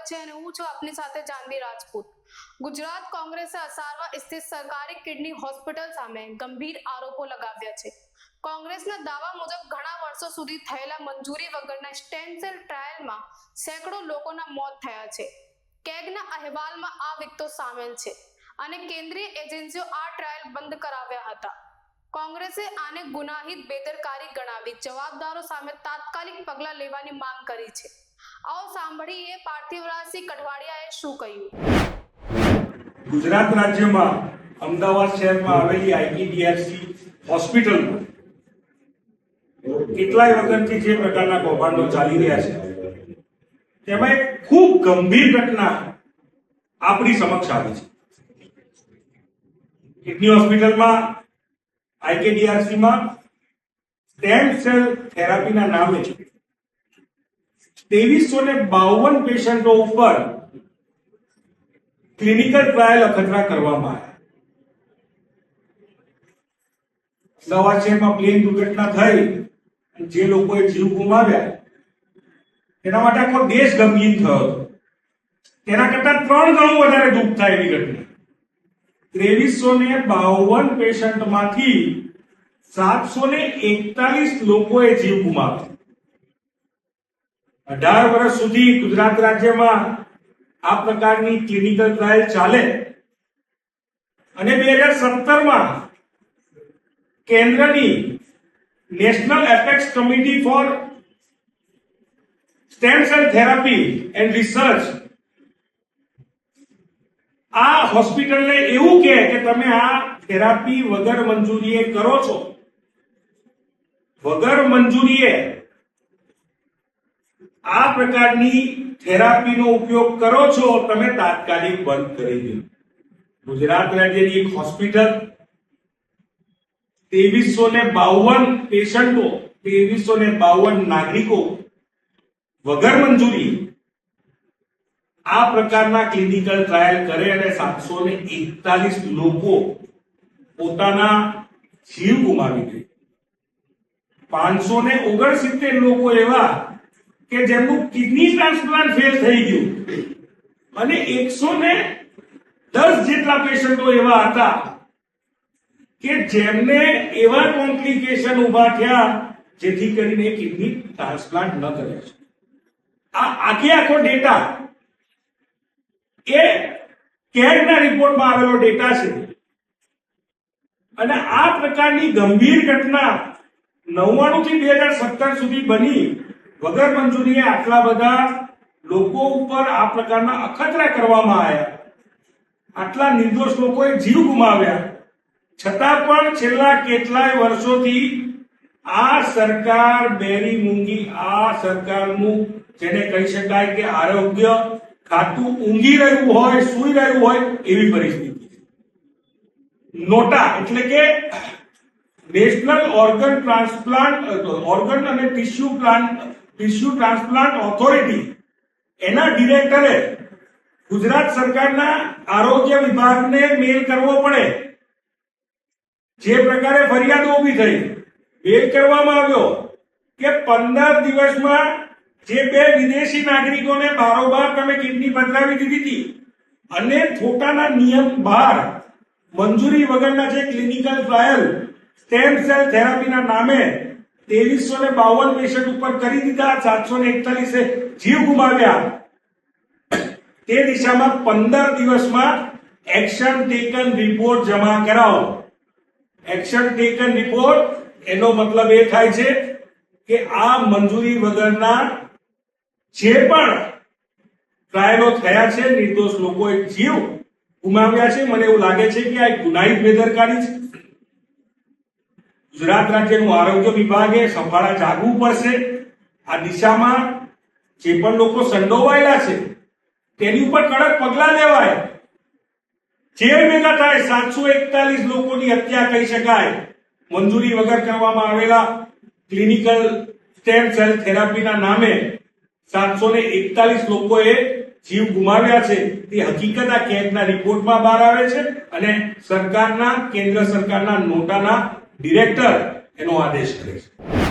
સ્વાગત અને હું છું આપની સાથે જાનવી રાજપૂત. ગુજરાત કોંગ્રેસે અસારવા સ્થિત સરકારી કિડની હોસ્પિટલ સામે ગંભીર આરોપો લગાવ્યા છે. કોંગ્રેસના દાવા મુજબ ઘણા વર્ષો સુધી થયેલા મંજૂરી વગરના સ્ટેમ ટ્રાયલમાં સેંકડો લોકોના મોત થયા છે. કેગના અહેવાલમાં આ વિગતો સામેલ છે અને કેન્દ્રીય એજન્સીઓ આ ટ્રાયલ બંધ કરાવ્યા હતા. કોંગ્રેસે આને ગુનાહિત બેદરકારી ગણાવી જવાબદારો સામે તાત્કાલિક પગલાં લેવાની માંગ કરી છે. આવો સાંભળીએ પાર્થિવરાજસિંહ કઠવાડિયાએ શું કહ્યું? ગુજરાત રાજ્યમાં અમદાવાદ શહેરમાં આવેલી આઈટીડીએફસી હોસ્પિટલમાં કેટલાય વખતથી જે પ્રકારના કૌભાંડો ચાલી રહ્યા છે, તેમાં એક ખૂબ ગંભીર ઘટના આપણી સમક્ષ આવી છે. કિડની હોસ્પિટલમાં આઈકેડીઆરસીમાં સ્ટેમ સેલ થેરાપીના નામે ત્રેવીસો ને બાવન પેશન્ટો ઉપર ક્લિનિકલ ટ્રાયલ અખતરા કરવામાં આવ્યા. અમદાવાદ શહેરમાં પ્લેન દુર્ઘટના થઈ જે લોકોએ જીવ ગુમાવ્યા તેના માટે આખો દેશ ગમગીન થયો તેના કરતા ત્રણ ગણું વધારે દુઃખ થાય એવી ઘટના. ત્રેવીસો ને બાવન પેશન્ટમાંથી સાતસો ને એકતાલીસ લોકોએ જીવ ગુમાવ્યા. અઢાર વર્ષ સુધી ગુજરાત રાજ્યમાં આ પ્રકારની ક્લિનિકલ ટ્રાયલ ચાલે. અને બે હજાર સત્તરમાં કેન્દ્રની national apex committee for stem cell therapy and research આ હોસ્પિટલને એવું કહે કે તમે આ થેરાપી વગર મંજૂરીએ કરો છો. વગર મંજૂરીએ આ પ્રકારની થેરાપીનો ઉપયોગ કરો છો, તમે તાત્કાલિક બંધ કરી દો. ગુજરાત રાજ્યની એક હોસ્પિટલ ત્રેવીસો ને બાવન પેશન્ટો ત્રેવીસો ને બાવન નાગરિકો વગર મંજૂરી આ પ્રકારના ક્લિનિકલ ટ્રાયલ કરે અને સાતસો ને એકતાલીસ લોકો પોતાના જીવ ગુમાવી દે. પાંચસો ને ઓગણસિત્તેર લોકો એવા કે જેમનું કિડની ટ્રાન્સપ્લાન્ટ ફેલ થઈ ગયું. અને એકસો ને દસ જેટલા પેશન્ટો એવા હતા કે જેમને એવા કોમ્પ્લિકેશન ઊભા થયા જેથી કરીને કિડની ટ્રાન્સપ્લાન્ટ ન કરે છે. આ આખે આખો ડેટા એ કેગના રિપોર્ટમાં આવેલો ડેટા છે. અને આ પ્રકારની ગંભીર ઘટના નવ્વાણું થી બે હજાર સત્તર સુધી બની વગર મંજૂરીએ આટલા બધા લોકો ઉપર આ પ્રકારના અખતરા કરવામાં આવ્યા. આટલા નિર્દોષ લોકોએ જીવ ગુમાવ્યા. છતાં પણ છેલ્લા કેટલાય વર્ષોથી આ સરકાર બેરી મૂંગી, આ સરકારનું જેને કહી શકાય કે આરોગ્ય ખાતું ઊંઘી રહ્યું હોય, સૂઈ રહ્યું હોય એવી પરિસ્થિતિ નોટા એટલે કે નેશનલ ઓર્ગન ટ્રાન્સપ્લાન્ટ ઓર્ગન અને tissue plant tissue transplant authority, એના ડિરેક્ટરે ગુજરાત સરકારના આરોગ્ય વિભાગને મેલ કરવો પડે. જે પ્રકારે ફરિયાદો ઊભી થઈ, મેલ કરવામાં આવ્યો કે પંદર દિવસમાં જે બે વિદેશી નાગરિકોને બારોબાર તમે કિડની બદલાવી દીધી હતી અને ખોટાના નિયમ બહાર મંજૂરી વગરના જે ક્લિનિકલ ટ્રાયલ, સ્ટેમ સેલ થેરાપીના નામે ત્રેવીસો ને બાવન પેશન્ટ ઉપર કરી દીધા, સાતસો ને એકતાલીસે જીવ ગુમાવ્યા. તે દિશામાં પંદર દિવસમાં એક્શન ટેકન રિપોર્ટ જમા કરાવો. એક્શન ટેકન રિપોર્ટ, એનો મતલબ એ થાય છે કે આ મંજૂરી વગરના જે પણ ટ્રાયલો થયા છે, નિર્દોષ લોકોએ જીવ ગુમાવ્યા છે. મને એવું લાગે છે કે આ એક ગુનાહિત બેદરકારી છે. ગુજરાત રાજ્યનું આરોગ્ય વિભાગે સંભાળા જાગવું પડશે. આ દિશામાં જે પણ લોકો સંડોવાયેલા છે, તેની ઉપર કડક પગલા લેવાય. જે ભેગા થાય, સાતસો એકતાલીસ લોકોની હત્યા કહી શકાય. મંજૂરી વગર કરવામાં આવેલા ક્લિનિકલ સ્ટેમ સેલ થેરાપીના નામે સાતસો ને એકતાલીસ લોકોએ જીવ ગુમાવ્યા છે. તે હકીકત આ કેગના રિપોર્ટમાં બહાર આવે છે અને સરકારના, કેન્દ્ર સરકારના નોટાના ડિરેક્ટર એનો આદેશ કરે છે.